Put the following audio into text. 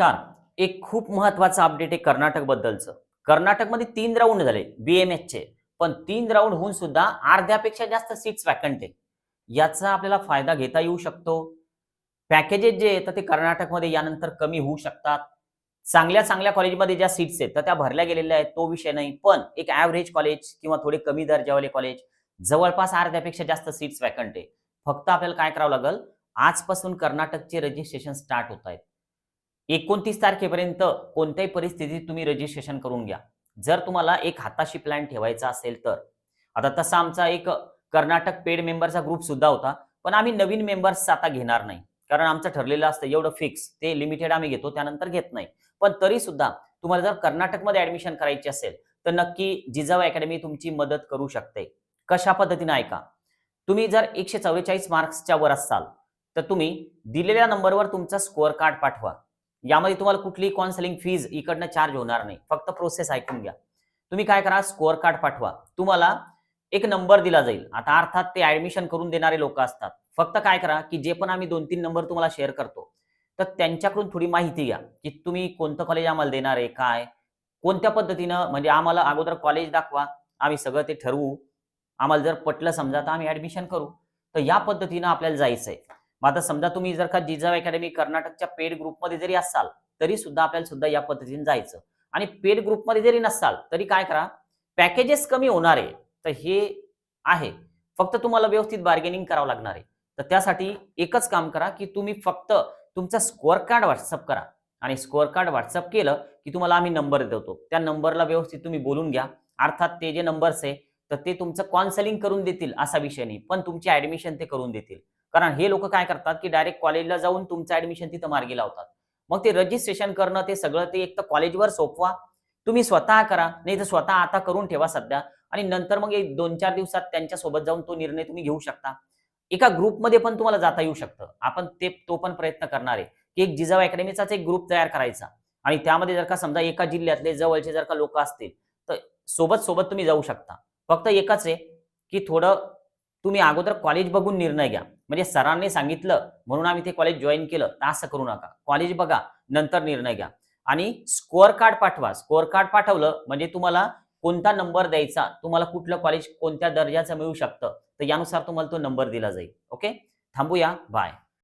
नमस्कार एक खूप महत्वाचं अपडेट आहे कर्नाटक बद्दलचं. कर्नाटकमध्ये तीन राऊंड झाले बीएमएच चे. पण तीन राऊंड होऊन सुद्धा अर्ध्यापेक्षा जास्त सीट्स वॅकंट आहे. याचा आपल्याला फायदा घेता येऊ शकतो. पॅकेजेस जे येतात ते कर्नाटकमध्ये यानंतर कमी होऊ शकतात. चांगल्या चांगल्या कॉलेजमध्ये ज्या सीट्स आहेत तर त्या भरल्या गेलेल्या आहेत तो विषय नाही. पण एक ॲव्हरेज कॉलेज किंवा थोडे कमी दर्जावाले कॉलेज जवळपास अर्ध्यापेक्षा जास्त सीट्स वॅकंट आहे. फक्त आपल्याला काय करावं लागेल? आजपासून कर्नाटकचे रजिस्ट्रेशन स्टार्ट होत आहेत. एकोणतीस तारखेपर्यंत कोणत्याही परिस्थितीत तुम्ही रजिस्ट्रेशन करून घ्या. जर तुम्हाला एक हाताशी प्लॅन ठेवायचा असेल तर. आता तसा आमचा एक कर्नाटक पेड मेंबरचा ग्रुप सुद्धा होता पण आम्ही नवीन मेंबर्स आता घेणार नाही. कारण आमचं ठरलेलं असतं एवढं फिक्स ते लिमिटेड आम्ही घेतो त्यानंतर घेत नाही. पण तरी सुद्धा तुम्हाला जर कर्नाटकमध्ये ऍडमिशन करायची असेल तर नक्की जिजाऊ अकॅडमी तुमची मदत करू शकते. कशा पद्धतीने ऐका तुम्ही जर एकशे चव्वेचाळीस मार्क्सच्या वर असाल तर तुम्ही दिलेल्या नंबरवर तुमचा स्कोअर कार्ड पाठवा. यामध्ये तुम्हाला कुठली काउन्सिलिंग फीज इकडनं चार्ज होणार नाही. फक्त प्रोसेस ऐकून घ्या. तुम्ही काय करा स्कोअर कार्ड पाठवा. तुम्हाला एक नंबर दिला जाईल. आता अर्थात ते ऍडमिशन करून देणारे लोक असतात. फक्त काय करा की जे पण आम्ही दोन तीन नंबर तुम्हाला शेअर करतो तर त्यांच्याकडून थोडी माहिती घ्या की तुम्ही कोणतं कॉलेज आम्हाला देणार आहे काय? कोणत्या पद्धतीनं? म्हणजे आम्हाला अगोदर कॉलेज दाखवा. आम्ही सगळं ते ठरवू. आम्हाला जर पटलं समजा तर आम्ही ऍडमिशन करू. तर या पद्धतीनं आपल्याला जायचंय. मग आता समजा तुम्ही जर का जिजाव अकॅडमी कर्नाटकच्या पेड ग्रुपमध्ये जरी असाल तरी सुद्धा आपल्याला सुद्धा या पद्धतीने जायचं. आणि पेड ग्रुपमध्ये जरी नसाल तरी काय करा पॅकेजेस कमी होणार आहे तर हे आहे. फक्त तुम्हाला व्यवस्थित बार्गेनिंग करावं लागणार आहे. तर त्यासाठी एकच काम करा की तुम्ही फक्त तुमचा स्कोअर कार्ड व्हॉट्सअप करा. आणि स्कोअर कार्ड व्हॉट्सअप केलं की तुम्हाला आम्ही नंबर देतो. त्या नंबरला व्यवस्थित तुम्ही बोलून घ्या. अर्थात ते जे नंबर्स आहे तर ते तुमचं कॉन्सलिंग करून देतील असा विषय नाही पण तुमची ऍडमिशन ते करून देतील. कारण हे लोक काय करतात की डायरेक्ट कॉलेजला जाऊन तुमचं ऍडमिशन तिथं मार्गी लावतात. मग ते रजिस्ट्रेशन करणं ते सगळं ते एक तर कॉलेजवर सोपवा. तुम्ही स्वतः करा नाही तर स्वतः आता करून ठेवा सध्या. आणि नंतर मग एक दोन चार दिवसात त्यांच्यासोबत जाऊन तो निर्णय तुम्ही घेऊ शकता. एका ग्रुपमध्ये पण तुम्हाला जाता येऊ शकतं. आपण ते तो पण प्रयत्न करणार आहे. की एक जिजाऊ अकॅडमीचाच एक ग्रुप तयार करायचा. आणि त्यामध्ये जर का समजा एका जिल्ह्यातले जवळचे जर का लोक असतील तर सोबत सोबत तुम्ही जाऊ शकता. फक्त एकच आहे की थोडं तुम्ही अगोदर कॉलेज बघून निर्णय घ्या. म्हणजे सरांनी सांगितलं म्हणून आम्ही ते कॉलेज जॉईन केलं. तर असं करू नका. कॉलेज बघा नंतर निर्णय घ्या. आणि स्कोअर कार्ड पाठवा. स्कोअर कार्ड पाठवलं म्हणजे तुम्हाला कोणता नंबर द्यायचा तुम्हाला कुठलं कॉलेज कोणत्या दर्जाचं मिळू शकतं तर यानुसार तुम्हाला तो नंबर दिला जाईल. ओके थांबूया. बाय